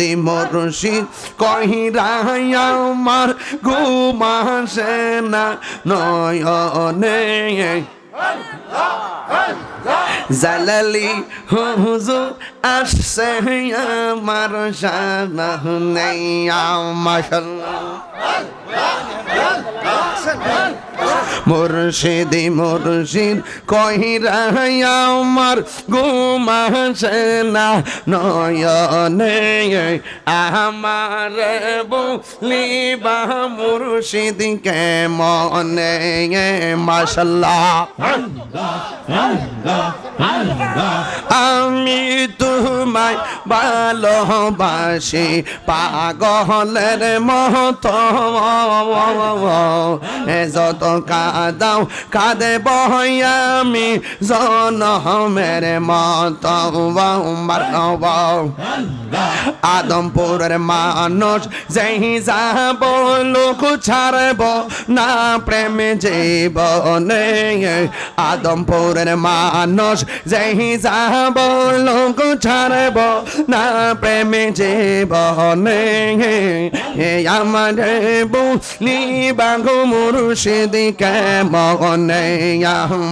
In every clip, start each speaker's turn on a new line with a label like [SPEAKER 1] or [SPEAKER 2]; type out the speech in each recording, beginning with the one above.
[SPEAKER 1] মুর্শিদি মুর্শিদ কহিরাই আমার ঘুমাসে না নয়নে। জালালি হুজুর আসছে আমার শানা নেই মাশাল্লাহ। মুর্শিদি, মুর্শিদ কহিরাই আমার ঘুমাসে না। নয়নে আমার বলিবা মুর্শিদ কে মনে মাশাল্লাহ। আমি তোমায় ভালোবাসি, পাগলের মত। এ যত কাদাও কাঁদে বই আমি জনমের মত। আদমপুরের মানুষ যেই যাব, লোক ছাড়ব না, প্রেমে জীবনে। আদমপুরের মানুষ যেই যাব, লোক ছাড়ব না, প্রেমে জীবনে। আমার বলি বাঘু মুর্শিদি কেমনে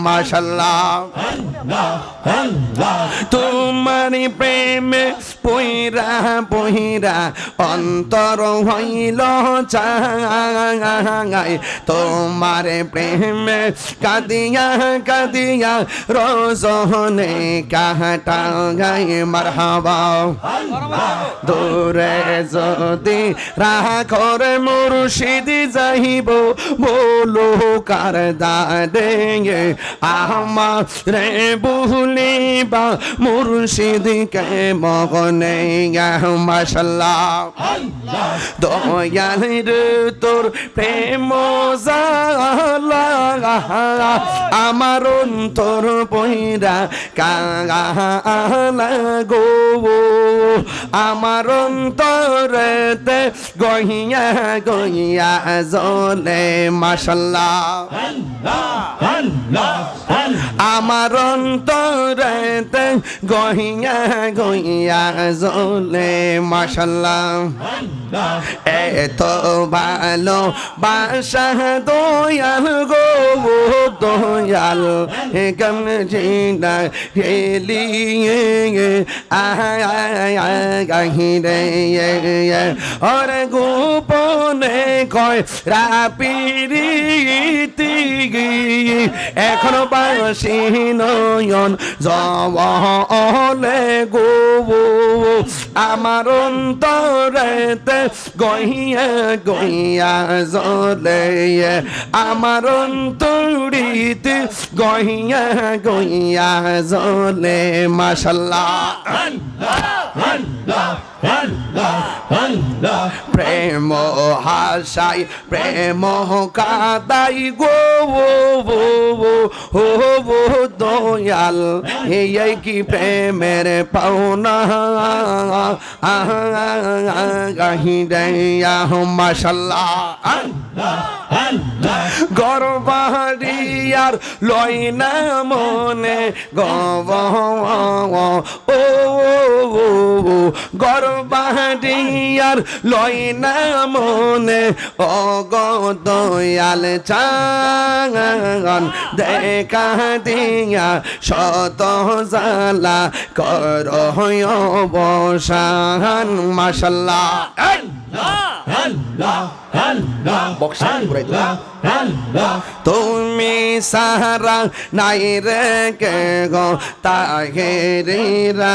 [SPEAKER 1] মাসাল্লাহ তোমারি প্রেমে পইরা পইরা অন্তর হইল চাঙাই। তোমার প্রেমে কাদিয়া কাদিয়া রোজনে কাটা গাই মারহাবা। দূরে যদি রাখর মুর্শিদি যাইব, বলো কার দাদে আমার রে বুলিবা, মুর্শিদি কে মগনে? মাসাল্লাহ দয়াল তোর প্রেম আমার অন্তর পইরা কালা গো। আমার অন্তরেতে গহিয়া গহিয়া জলে মাসাল্লাহ আমার অন্তরেতে গহিয়া গহিয়া জলে মাসাল্লাহ এত ভালো বাসা দয়াল গো দয়াল। কেমন জিনা হেলিয়ে গাহিরে ওর গোপনে কয় রাপিরিতি এখনও বাসি নয়ন জলে গো আমার অন্তরেতে গইয়া গইয়া জলে আমার অন্তরিতে গইয়া গইয়া জলে মাশাল্লাহ। প্রেম হাসাই প্রেম কাদাই গো ও দয়াল। এই কি প্রেমের পাওনা? গাহিয়া মাশাল্লাহ। গর্বাহারিয়ার লয় না মনে। গব ও গর্বাহারিয়ার লয় না মনে। ও গদয়াল চাঙন দেখা দিয়া শত জালা কর বসান মাসাল্লাহ ঘুরাই তুমি সারা নাই রে কে গো? তাহেরিরা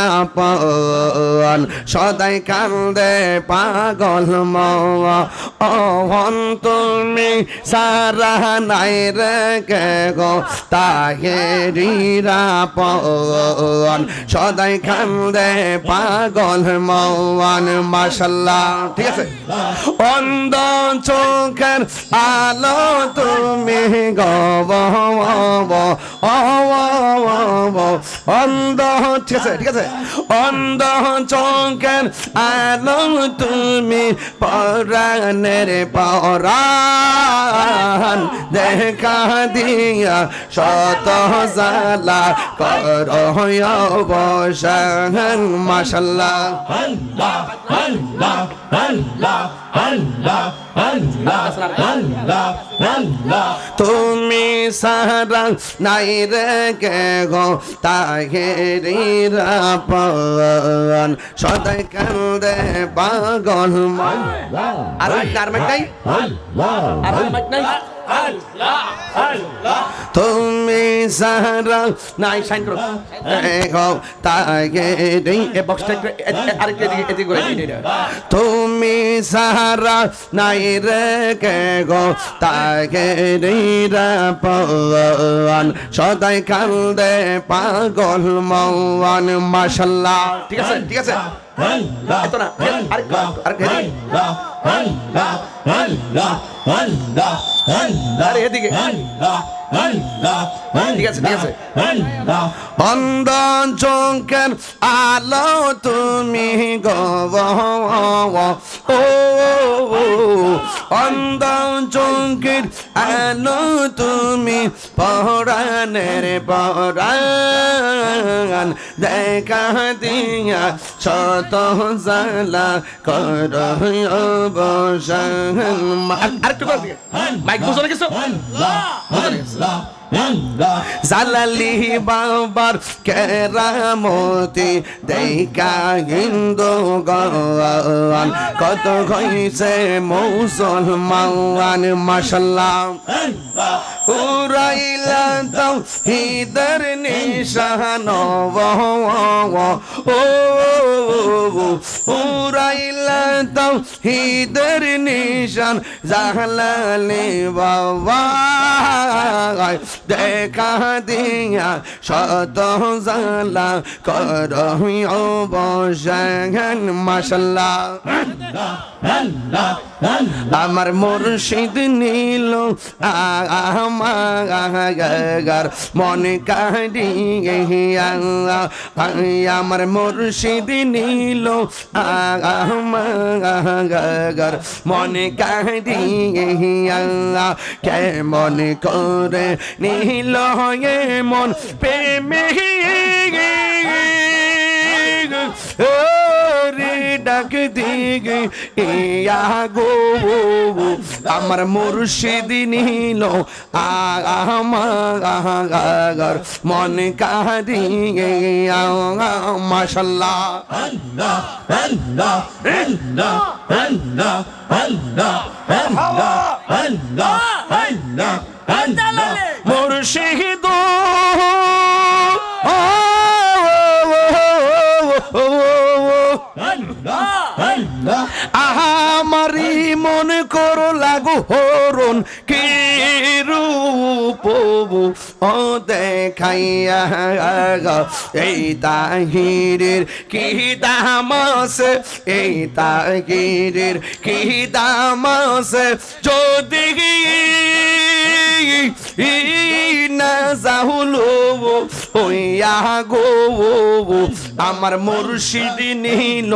[SPEAKER 1] সদাই কান্দে পাগল মন তুমি সারা নাই রে কে গো? তাহেরিরা পন সদাই কান্দে পাগল মন মাশাল্লাহ ঠিক আছে? অন্ধ চোখের আলো তুমি গব অন্ধ ঠিক আছে ঠিক আছে। অন্ধ চোখের আলো তুমি পরাণের পরাণ। দেখা দিয়া শত জালা কর, অবসান। মাশাল্লাহ।
[SPEAKER 2] আল্লাহ আল্লাহ আল্লাহ। আল্লাহ আল্লাহ আল্লাহ আল্লাহ।
[SPEAKER 1] তুমি সারা নাই রে কে গো? তাহেরিরা পান সদাই কান্দে পাগল আর নাই? আর নাই? তুমি সারা নাই সাইন করো। গো তাহেরি। এ বক্সটা আরেকটা এদিকে করে তুমি সারা নাই রে কে গো তাহেরিরা পান সদাই কান্দে পাগল মন মাশাল্লাহ। ঠিক আছে ঠিক আছে। আরে, এদিকে। ঠিক আছে, ঠিক আছে। আলো তুমি গব ও অন্ধ চোখের আলো তুমি পরাণের পরাণ দেখা দিয়া শত জালা কর অবসান আরেকটু কর দিকে। মাইক বুঝো না কিছু জালালি বাবার কেরামতি দেখা হিন্দু গন কত হইছে মুসলমান মাসাল্লাহ উড়াইলা দাও হিদর নিশান ও উড়াইলা দাও হিদর নিশান জাহলালি বাবা। দেখা দিয়া শত জালা কর অবসান মাসাল্লাহ আমার মুর্শিদ নীল আমার মনে কাড়িয়া আমার মুর্শিদ নীল আমার মনে কে কেমন করে নীল মন প্রেমে রে ডাক দিগে ইয়া গো আমার মুর্শিদ নীল আমার মন কারিয়ে মাশাল্লাহ। মুর্শিদ আমারি মনে করো, লাগু হরণ কি রূপ ও দেখাইয়া এই তাহিরের কি দাম এই তাহিরের কি দাম আছে? যদি আমার মুর্শিদ নীল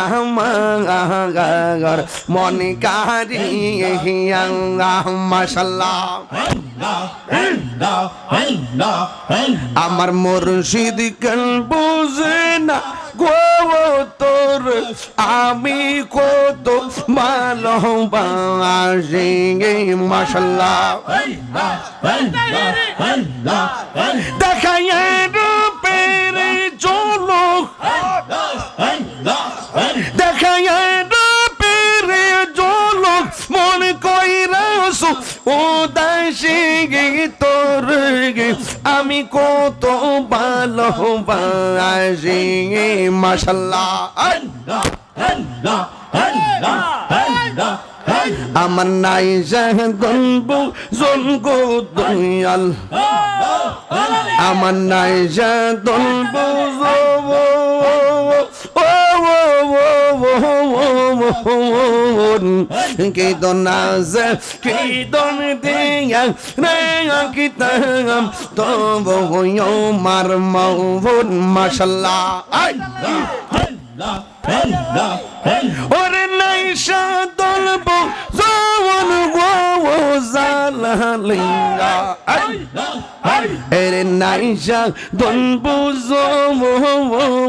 [SPEAKER 1] আমার মনে মাশাল্লাহ। আমার মুর্শিদ কেন বুঝে না? তোর আমি কত দেখায় রূপের চলক দেখায় রূপের চলক মন কইরাস ও দাসি আমি কত ভালোবাসি মাশাল্লাহ। আমার নাই গল্প জনগো দয়াল। আমার নাই গল্প ও ও ও ও ও মন কি তো নাজ কি দন দিয়া রে কি তাম মার মৌন মাশাল্লাহ
[SPEAKER 2] Allah, Allah, Allah.
[SPEAKER 1] ওরে নাই সাদল বউ জওয়ান গো জালালিয়া আই এরে নাইশা দন বুঝো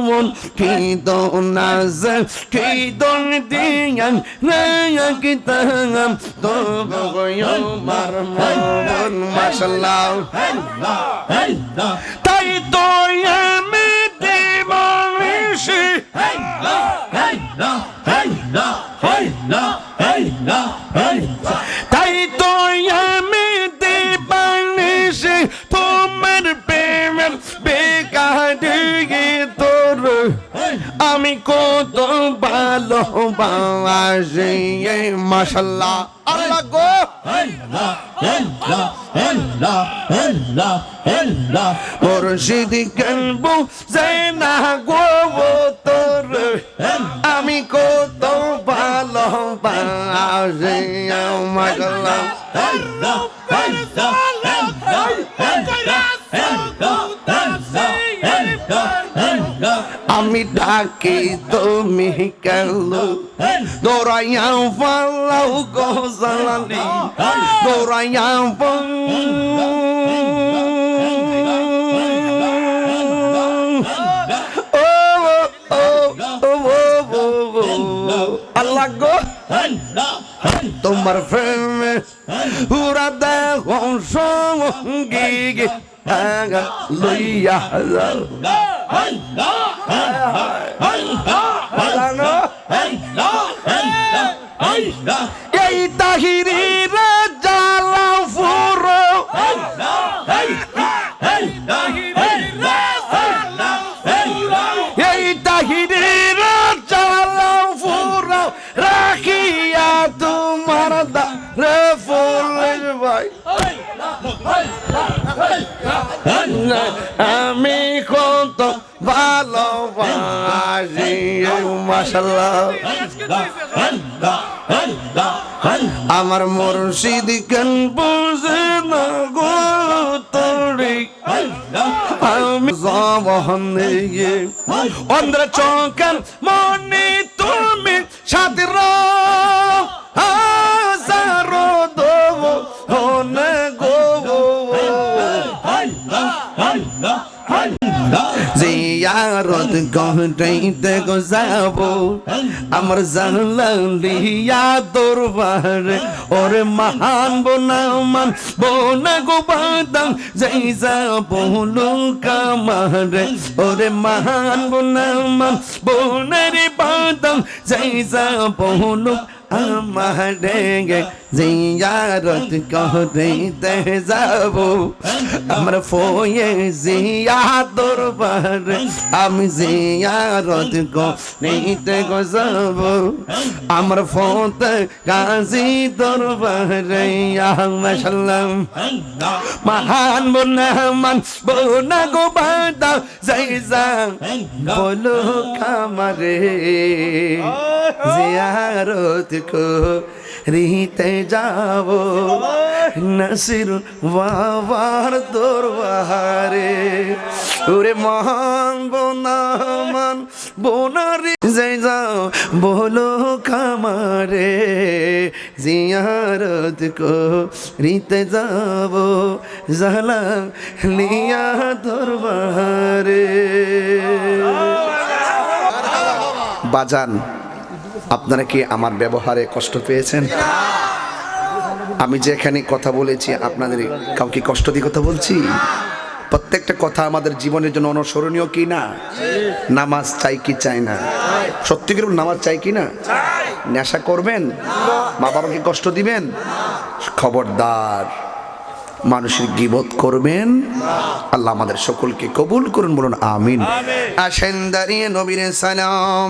[SPEAKER 1] মন কি দন নাজ কি দন দিয়ান রে কি তাম তো গয়ো মার মন মাশাল্লাহ তাই তো আমি দিবানিশি তাই আমি কত ভালোবাসি মাশাল্লাহ আল্লাহ গো মুর্শিদ গলবু জেনা গো তোর আমি কত ভালোবাসি মাশাল্লাহ আমি ডাকি, তুমি কেল দৌড়াইয়া পালাও গোসালালি দৌড়াইয়া আল্লাহ গো, তোমার প্রেমে পুরা দেহ সঙ্গী। লইয়া যাও। এই তাহিরির জ্বালা ফুরো এই তাহিরির জ্বালা ফুরো রাখিয়া তোমার দারে ফুলের ভাই আমার মুর্শিদ কেন বুঝে না গো তোরে? আমি জবহন নিয়ে অন্ধ্র চৌকান মনে তুমি সাথে জিয়ারত গহটাইতে গো যাব আমার জানলিয়া দরবারে ওরে মহান বোনামান বোনা গো বাদাম যাই যাব কামারে ওরে মহান বোনামান বোনারে বাদাম যাই যাব আমারে জিয়ারত করতে যাব আমার ফয়ে জিয়া দরবার আমি জিয়ারত করতে যাব আমার ফত গাজী দরবারে মাশাল্লাহ মহান বনামান বোনা গো বাদা যাই যা বলো খামারে জিয়ারত কো রিতে যাব নসির বাবার দরবারে ওরে মহান বোনামান বোনারে যাই যাও বলো খামারে জিয়ারত কো রিতে যাব জালা লিয়া দরবারে বাজান আপনারা কি আমার ব্যবহারে কষ্ট পেয়েছেন? আমি যে এখানে কথা বলেছি, আপনাদের কাউকে কষ্ট দিয়ে কথা বলছি? প্রত্যেকটা কথা আমাদের জীবনের জন্য অনুসরণীয় কি না? নামাজ চাই কি চাই না? সত্যি করে নামাজ চাই কি না? নেশা করবেন? মা বাবাকে কষ্ট দিবেন? খবরদার, মানুষের গিবত করবেন? আল্লাহ আমাদের সকলকে কবুল করুন, বলুন, আমিন। আসেন দাঁড়িয়ে নবীরে সালাম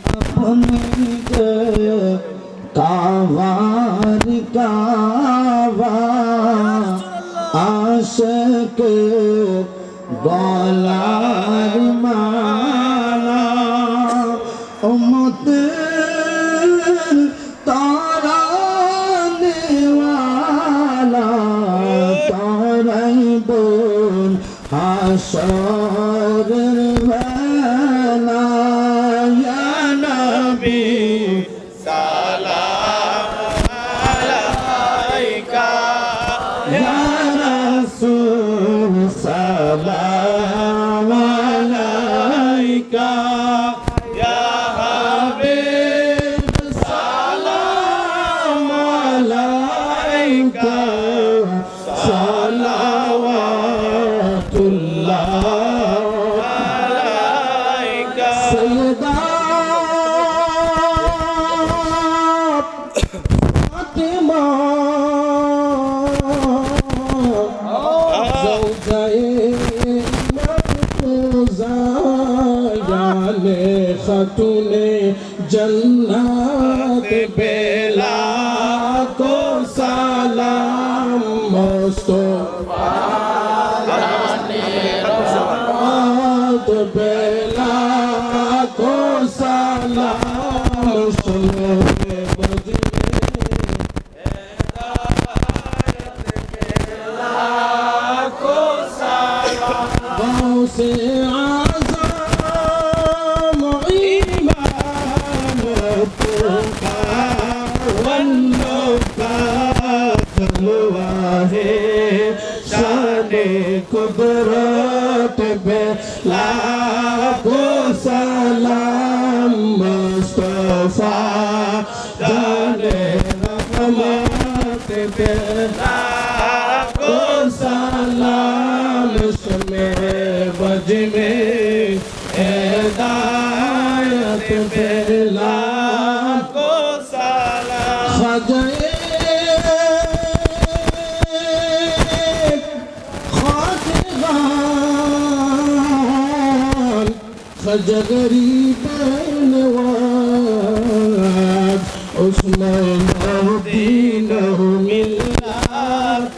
[SPEAKER 3] আশক গলার মালা উম্মতে তারা নেওয়ালা তারাই বোন আশক love. খাতুনে জন্নাত বে خدای خاتقان خجگری بنواد عثمان دینه ملت